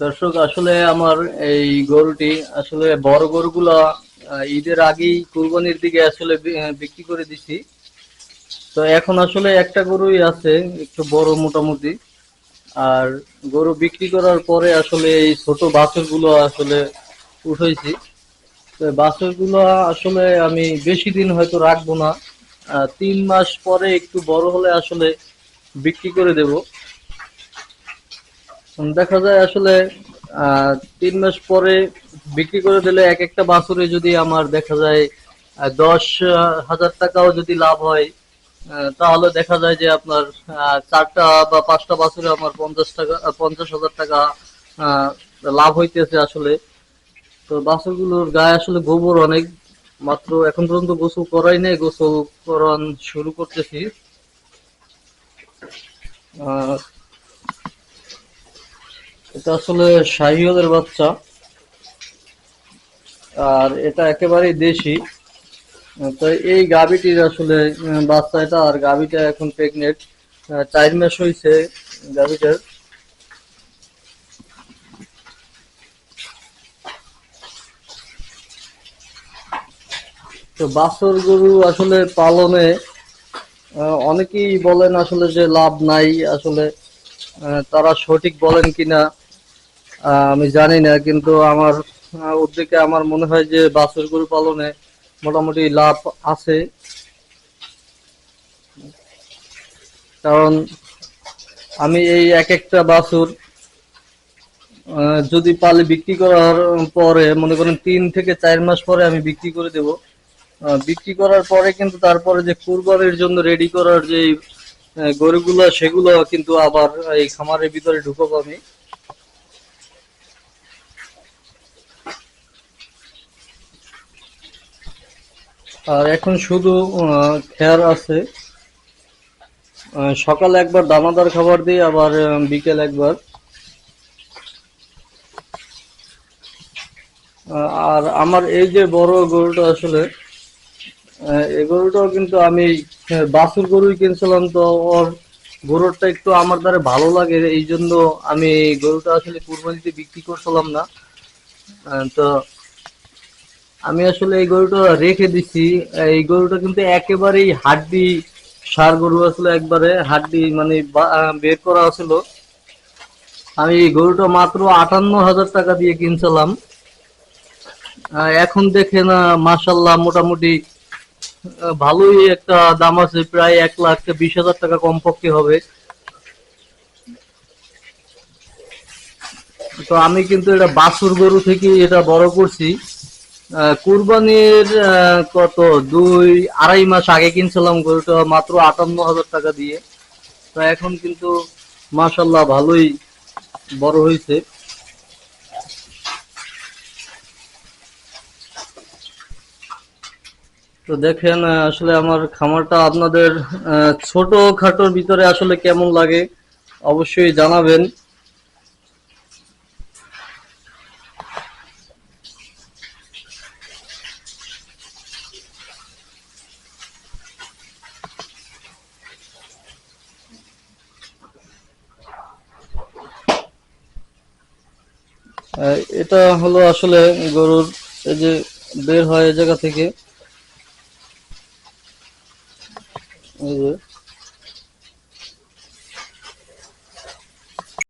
দর্শক, আসলে আমার এই গরুটি, আসলে বড় গরুগুলা ঈদের আগেই কুরবানির দিকে আসলে বিক্রি করে দিছি। তো এখন আসলে একটা গরুই আছে, একটু বড় মোটামুটি। আর গরু বিক্রি করার পরে আসলে এই ছোট বাছুরগুলো আসলে উঠাইছি তো বাছুরগুলো আসলে আমি বেশি দিন হয়তো রাখব না। তিন মাস পরে একটু বড় হলে আসলে বিক্রি করে দেব। দেখা যায় আসলে তিন মাস পরে বিক্রি করে দিলে এক একটা বাছুরে যদি আমার দেখা যায় দশ হাজার টাকাও যদি লাভ হয় তাহলে দেখা যায় যে আপনার চারটা বা পাঁচটা বাছুরে আমার পঞ্চাশ টাকা, পঞ্চাশ হাজার টাকা লাভ হইতেছে আসলে। তো বাছুরগুলোর গায়ে আসলে গোবর অনেক, মাত্র এখন পর্যন্ত গোসল করাই নেই, গোসল করান শুরু করতেছি। এটা আসলে শাহিওয়ালের বাচ্চা। আর এটা একেবারেই দেশি। তো এই গাভীটির আসলে বাচ্চা এটা, আর গাভীটা এখন প্রেগনেন্ট চার মাস হয়েছে গাভীটার। তো বাছর গরু আসলে পালনে অনেকেই বলেন আসলে যে লাভ নাই। আসলে তারা সঠিক বলেন কিনা। আমি জানি না, কিন্তু আমার উদ্যোগে আমার মনে হয় যে বাছর গরু পালনে মোটামুটি লাভ আছে। কারণ আমি এই এক একটা বাছুর যদি পালে বিক্রি করার পরে, মনে করেন তিন থেকে চার মাস পরে আমি বিক্রি করে দেব। বিক্রি করার পরে কিন্তু তারপরে যে কুরবানির জন্য রেডি করার যে গরুগুলো, সেগুলো কিন্তু আবার এই খামারের ভিতরে ঢুকবো আমি। আর এখন শুধু খেয়ার আছে সকালে একবার দানাদার খাবার দিই, আবার বিকেল একবার। আর আমার এই যে বড় গরুটা আসলে এই গরুটাও কিন্তু আমি বাছুর গরুই কিনছিলাম, তো ওর গরুটা একটু আমার দ্বারা ভালো লাগে, এই জন্য আমি গরুটা আসলে কুরবানিতে বিক্রি করছিলাম না। তো আমি আসলে এই গরুটা রেখে দিছি। এই গরুটা কিন্তু একেবারেই হাড্ডি সার গরু আসলে একবারে, হাড্ডি মানে বের করা ছিল আমি এই গরুটা মাত্র আটান্ন হাজার টাকা দিয়ে কিনছিলাম। এখন দেখে না মাসাল্লাহ মোটামুটি ভালোই একটা দাম আছে, প্রায় এক লাখ বিশ হাজার টাকা কমপক্ষে হবে। তো আমি কিন্তু এটা বাছুর গরু থেকে এটা বড় করছি। কুরবানির কত? দুই, আড়াই মাস আগে কিনছিলাম গরুটা, মাত্র আটান্ন হাজার টাকা দিয়ে। তো এখন কিন্তু মাসাল্লাহ ভালোই বড় হয়েছে। তো দেখেন আসলে আমার খামারটা আপনাদের ছোট খাটোর ভিতরে আসলে কেমন লাগে, অবশ্যই জানাবেন। এটা হলো আসলে গরুর এই যে বের হয় জায়গা থেকে। এই যে।